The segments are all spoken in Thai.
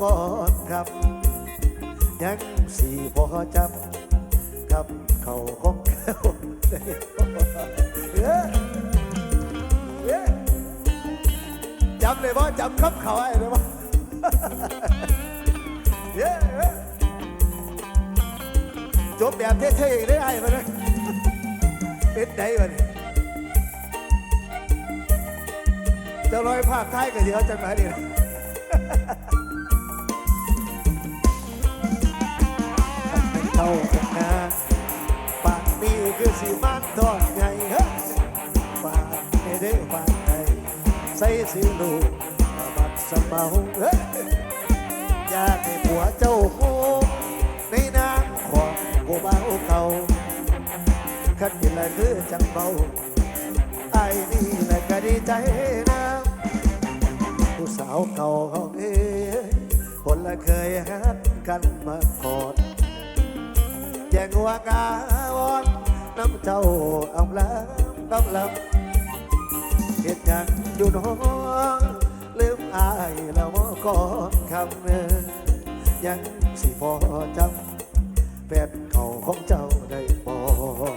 ก่อนครับ ยังสี่พอจำกับเขาของเขาเอ้ยจำเลยว่าจำครับเขาไอ้เลยว่าเย้ยจบแบบเท่ๆอีกได้ไอ้มาเลยเอ็ดได้มาเนี่ยจะลอยภาพท้ายกับเดี๋ยวจังไหนดีนะ นาปากนี้คือสีมันทอดใหญ่เฮ้ยปากในเด้ปากไทยใส่สีลูกบัดสมเมาเฮ้ยอยากให้ผัวเจ้าโคในนามของผู้บ่าเก่าคันเห็นอะไรคือจังเบาไอ้นี่แหละก็ดีใจนะผู้สาวเก่าของเอ้คนละเคยฮักกันมาก่อน งหัวกาวอนน้ำเจ้าอำลำกำลำเหตุยังอยู่น้องลืมอายแล้วมอก่อนคำเนอยังสิพอจำแฟนเก่าของเจ้าได้บอก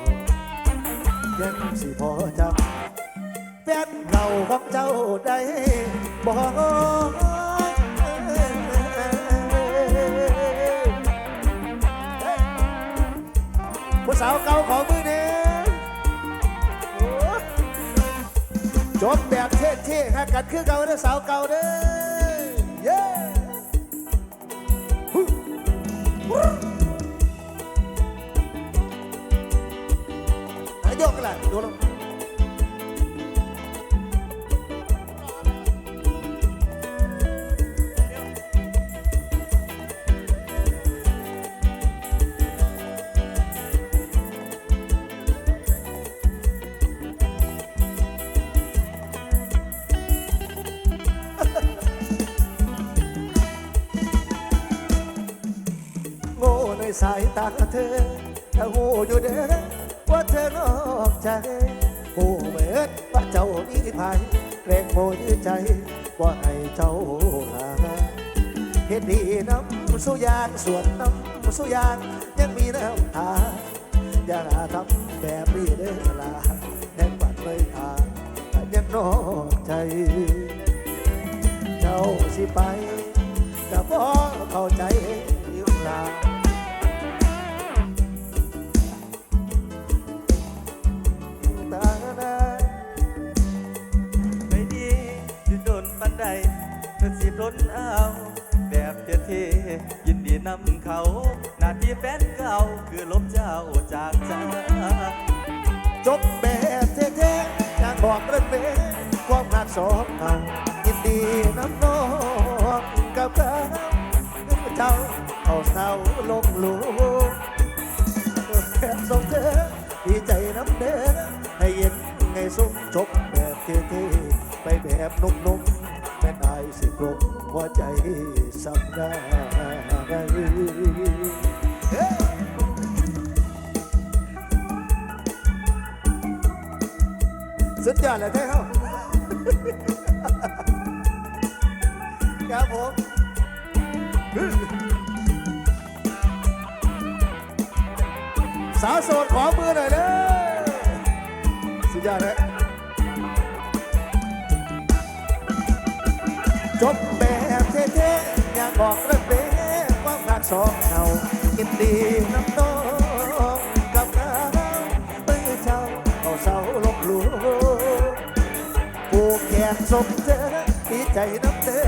ยังสิพอจำแฟนเก่าของเจ้าได้บ สาวเก่าของมือนี้จบแบบเท่ๆฮะกันคือเก่าเด้อสาวเก่าเด้อเย้โยกกันละดูลง สายตาเธอถ้าหูอยู่เด้อว่าเธอนอกใจหูเหมือนว่าเจ้ามีภัยเกรงโมยใจว่าให้เจ้าหาเห็นดีน้ำสุยางส่วนน้ำสุยางยังมีน้ำตาอย่าทำแบบนี้เด้อลาแห่งบัดเลยทางยังนอกใจ เจ้าสิไปก็พอเข้าใจอยู่ลา นเอา แบบเท่ๆยินดีนำเขา หน้าที่แฟนเก่าคือลบเจ้าจากใจจบแบบเท่ๆอยากบอกเรื่องเมความรักสองเรายินดีน้ำน้องกับเขาเจ้าเอาเศร้าลงลูแค่ส่งเธอดีใจน้ำเด้อให้เย็นไงสุขจบแบบเท่ๆไปแบบนุ่มๆ แม่นายสิกลมหัวใจสับได้สุดยอดเลยเท่เขาครับผมสาวโสดขอมือหน่อยเด้อสุดยอดเลย จบแบบเท่ๆอยากบอกเรื่องเบ้ความรักสองเรากินดีน้ำน้องกับเขาปื้อเจ้าเอาเสาลบหลู่ผูกแขนสมเธอดีใจน้ำเธอ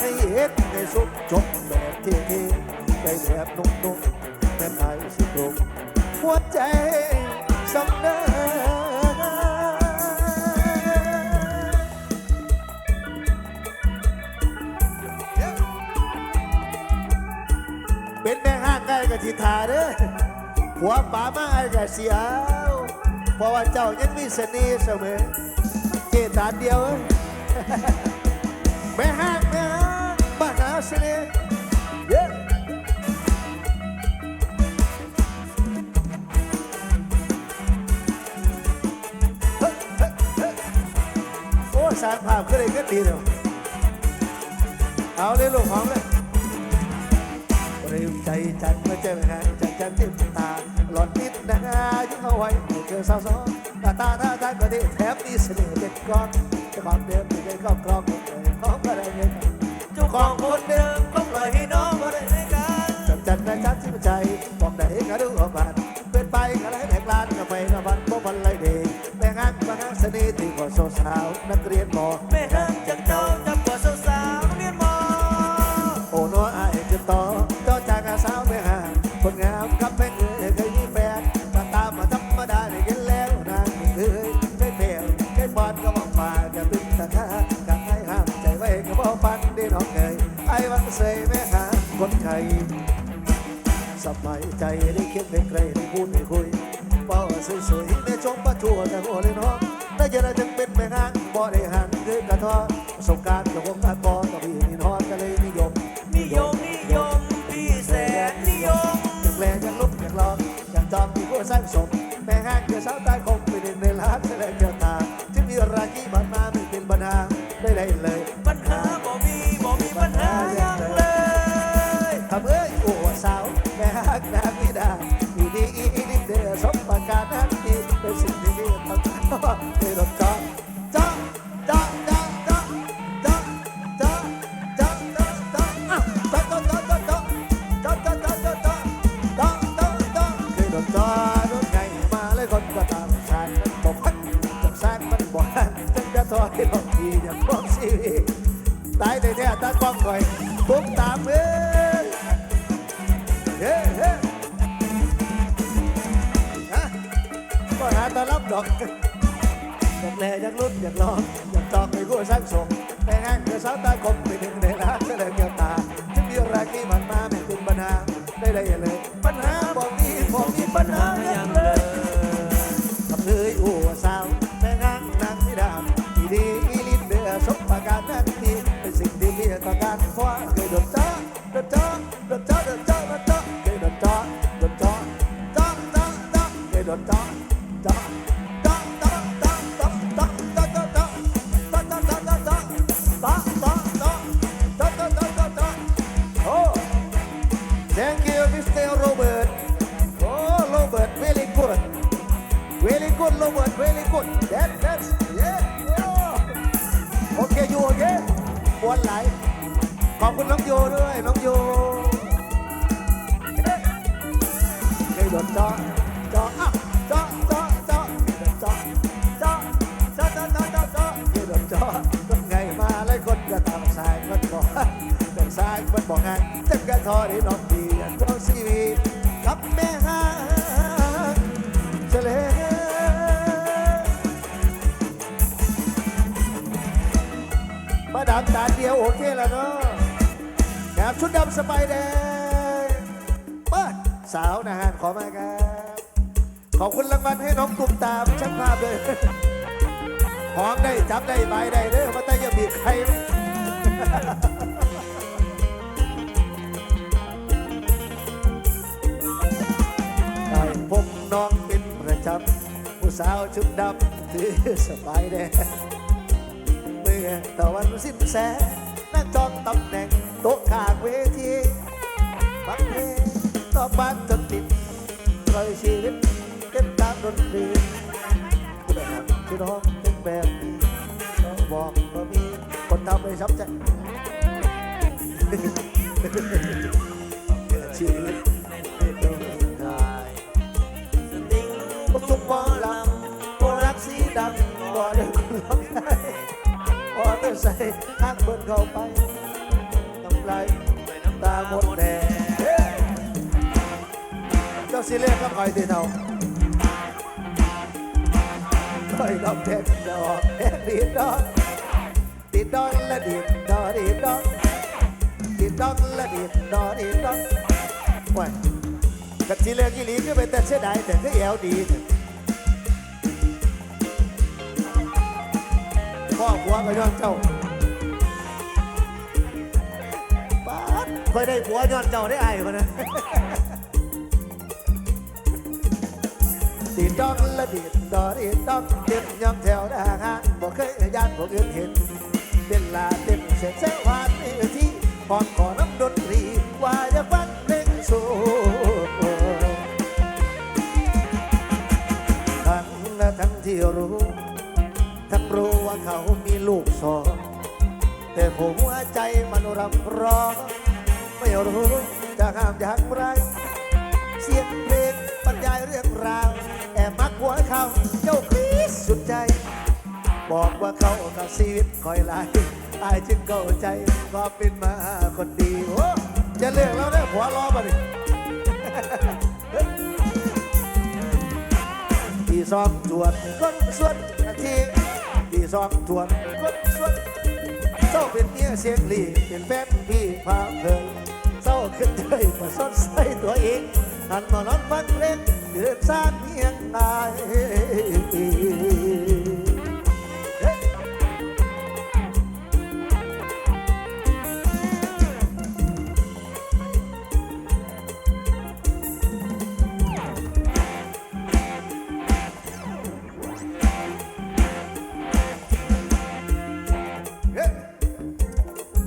ให้เห็นในสุขจบแบบเท่ๆได้แบบนุ่มๆแม่นายสิกลมหัวใจ ทิทาเด้อหัวป่ามาไอ้กับเสียเพราะว่าเจ้ายังมีเสน่ห์เสมอเจตานเดียวเอ้ยแม่ห้างแม่ห้างบ้านนาเสน่ห์เย้โอ้สร้างภาพก็เลยก็ดีเดียเอาเลยลูกหอมเลย ใจจังมาเจอหางจังจังต็มตาหลอนนิดนะยุ่งเอาไว้เจอสาวสองตาตาตาตาก็ได้แถมมีเสน่ห์เด็ดกรอนจะความเดิมที่ได้ก็กรองหมดเลยน้องก็ได้เงินเจ้าของคนเดิมก็ปล่อยให้น้องมาได้ในการจับจันนะจันทร์ที่ใจบอกได้ก็ดูออกมาเป็นไปก็ได้แหกลานก็ไปก็วันบ่วันไรเดย์แม่งานมางาเสน่ห์ที่กว่าสาวนักเรียนมอแม่ห้างาก สบายใจได้เคียนได้ไกลได้พูดได้คุยเป้าสวยๆในชมประทัวแต่โอเลยน้องได้จะได้จึงเป็นแม่งานบ่ได้หันคือกระท้อประสบการณ์กับวงการบอต่อพี่นินฮอนก็เลยนิยม นิยมนิยมพี่แสนนิยมอยากแลอยากลุกอยากลองอยากจอมมีผู้สร้างสมแม่ห้างเกี่ยวสาวใต้ อยากแลอยากลุ้นอยากลองอยากจองไปกู้สร้างสมแต่งานเธอสาวตาคมไปถึงในร้านเสลยเกี่ยวตาที่มีรักที่มันมาไม่เป็นปัญหาได้ได้เลย ปัญหาบอกมีบอกมีปัญหาอย่างเลยทำเลยโอ้สาวแต่งานนางที่ดามที่ดีอีลินเดือสมประการนั้นดีเป็นสิ่งที่เมียกต้อการเพราเคยโดนจ้าโดนจ้าโดนจ้าโดนจ้าโดนจ้าเคยโดนจ้าโดนจ้าจ้าจ้าจ้าเคยโดนจ้าจ้า วนไหลขอบคุณน้องโยด้วยน้องโยเคยโดนจอจออะจอจอจอโดนจอจอจอจอจอจอจอเคยโดนจอต้องไงมาแล้วคนก็ตามสายมันบอกแต่สายมันบอกงานจังกะทอได้น้องดีอย่างเจ้าซีวีกับแม่ห้าาดามตาเดียวโอเคแล้วเนาะแถมชุดดำสบายแดงเปิดสาวนะฮะขอมาครับ ขอบคุณรางวัลให้น้องตุ่มตามช่างภาพเลยหอมได้จับได้ใบได้เด้อมาแต่อย่าบีบใครได้พบน้องเป็นประจำผู้สาวชุดดำถือสบายแดง ตะวันสิ้นแสงนั่งจองตำแหน่งโต๊ะข้างเวทีฟังเพลงต่อบ้านจนติดรอยชีวิตเต้นตามดนตรีผู้ใดครับที่ร้องเป็นแบบนี้เขาบอกว่ามีคนทำให้ช้ำใจชีวิต ใส่ข้างเบิ่นเข้าไปกำไรไปน้ำตาหมดแดงเจ้าสิเล่นก็คอยตีเท่าคอยรับแทนดดอกแทนดีดอกดีดอกและดีดอกดีดอกดีดอกและดีดอกดีดอกว้ยกับสิเล่นกี่ลีก็เป็นแต่เสียดายแต่ก็แอวดีเถอะ พ่อผัวก็ย้อนเจ้าป้าดคยได้ผัวย้อนเจ้าได้ไอ้คนนะดีดดอกละดีดดอดีดดอกเด็ดยำแถวหน้าห้างบอกเคยญาติบอกอื่นเห็นเป็นลาเต็นเสร็จเสวานเอที่พรขอน้ำดนตรีว่าจะฟังเพลงโซทั้งและทั้งที่รู้ รู้ว่าเขามีลูกสองแต่หัวใจมันรำร้อง ไม่รู้จะห้ามอย่างไร เสียงเพลงบรรยายเรื่องราว แอบมักหัวเขาเจ้าคริสสุดใจ บอกว่าเขากับชีวิตคอยไล่ไอ้ยจึงเข้าใจก็เป็นมาคนดีโอ้จะเลือกแล้วเนี่ยหัวล้อะนี่ที่ซ้อมจวดก้นส่วนที สองตรวจก้นส่วนเศร้าเป็นเมียเสียงหลีเป็นแฟนพี่พาเพลินเศร้าขึ้นเลยมาสดใสตัวเองหันมานอนฟังเพลงเดือดซานเมียงตาย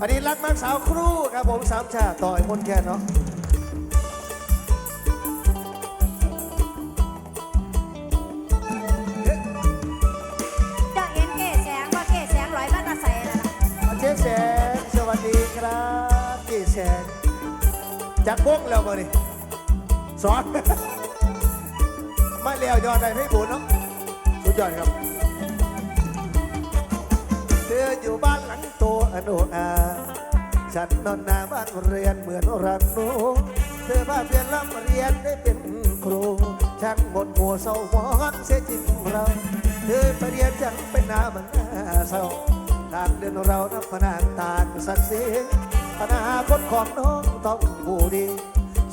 อันนี้รักมากสาวครูครับผมสามชาติต่อยมนต์แค่เนาะเจ้าเอ็นเก๋แสงว่าเก๋แสงร้อยมาตาใส่ละล่ะอาเจ๊แสงสวัสดีครับเจ๊แสงจากพวกแล้วมาดิสอนไม่เลี้ยวยอดได้ไม่บุญเนาะสุดยอดครับเธออยู่บ้านหลังโตอโนอาฉันนอนหนาบ้านเรียนเหมือนรันโนเธอพาเพียนร่ำเรียนได้เป็นครูช่างหมดหัวเศร้าหมอนเสียจริงเรา เธอไปเรียนฉันเป็นหน้ามันหน้าเศร้าต่างเดินเรานับพนางต่างสักดิ์ศรีอนาคตของน้องต้องผู้ดี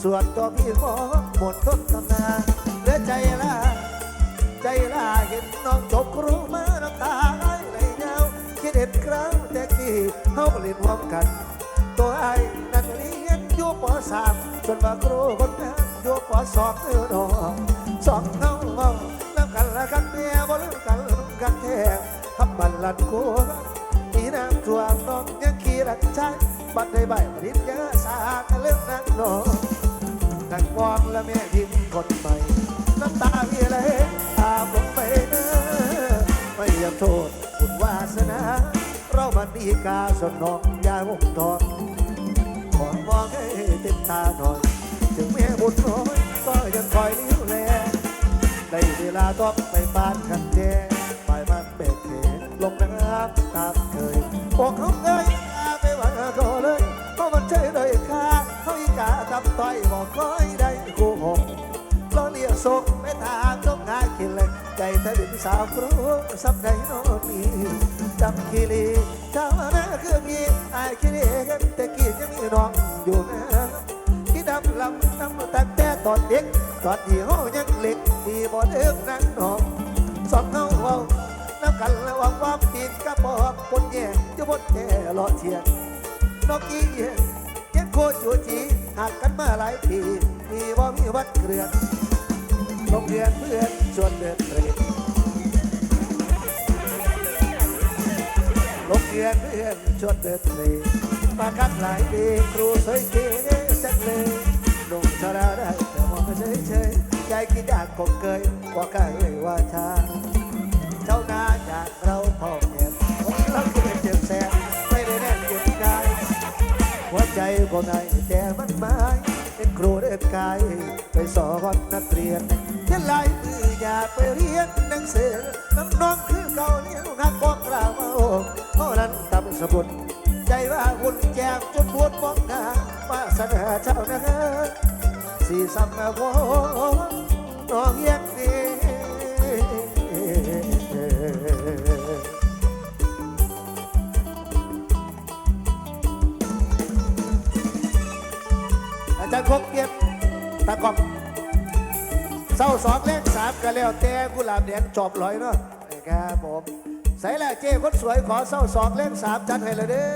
ส่วนตัวพี่ขอหมดต้นตำนาเหลือใจละใจลาเห็นน้องจบครูมาน้ำตา คิดเห็นครั้งแต่กี้เฮาเรียนพร้อมกัน ตัวไอ้นักเรียนอยู่ปสามส่วนบาครูคนนั้นอยู่ปสองเออดอสองเฮาเมาน้ำกันละกันแม่บ่ลืมกันกันแท้ขับบันลันโคมีน้ำท่วมน้องยังขี่หลังใช้บัดได้ใบปริญญาสาทเรื่องนั้นน้องนั่งมองและแม่พิมพ์คนใหม่น้ำตาพี่ไหลอาบลงไปเนอไม่อยากโทษ วาสนา เรามันดีกาสนองยาวงทองขอมองให้เต็มตาหน่อย ถึงแม่บุญน้อยก็ยังคอยเลี้ยวแลได้เวลาต้องไปบ้านกันาวครูสับใจโนมีจำคีรีเจ้าหน้าคือมีไอ้คีรีกันแต่กี้ยังมีน้องอยู่นะที่ดำลำน้ำตั้งแต่ตอนเด็กตอนที่เฮายังเล็กที่บ่เดิมนั่งนอนสองเฮาเว้าน้ำกันระว่างความปีนกระบอกปนแย่จะบดแย่รอเทียนนกอีเอียนโคจูจีหักกันมาหลายปีมีบ่มีวัดเกลือนโรงเรียนเพื่อนชวนเดินเตรโร เรียนเพื่อนชวนเดินเตรมากันหลายปีครูสวยเก๋สักเลยลงชาราได้แต่มองเฉยเฉยใจคิดอยากคงเคยว่าใกล้ว่าชาเจ้านาจากเราพ่อแก่เราเป็นเจ็บแสบไม่ได้แน่นเจ็บกายหัวใจก็ในแต่มันไม้เป็นครูเด็กกายไปสอนนักเรียนเช่นไรมืออยากไปเรียนหนังสือน้ำน้องคือเก่าเลี้ยงนักบอกกล่าวว่าโอ้ เพราะนั้นตำสมุดใจว่าหุ่นแจกจนปวดมองหน้ามาเสนอเจ้านะสีสัมมาวน้องยังดีอาจารย์คงเก็บตะกอบเศร้าสองเลขสามก็แล้วแต่กุหลาบแดงจอบลอยเนาะครับผม ใส่ละเจ้คนสวยขอเศร้าสองเลขสามจัดให้เลยเด้อ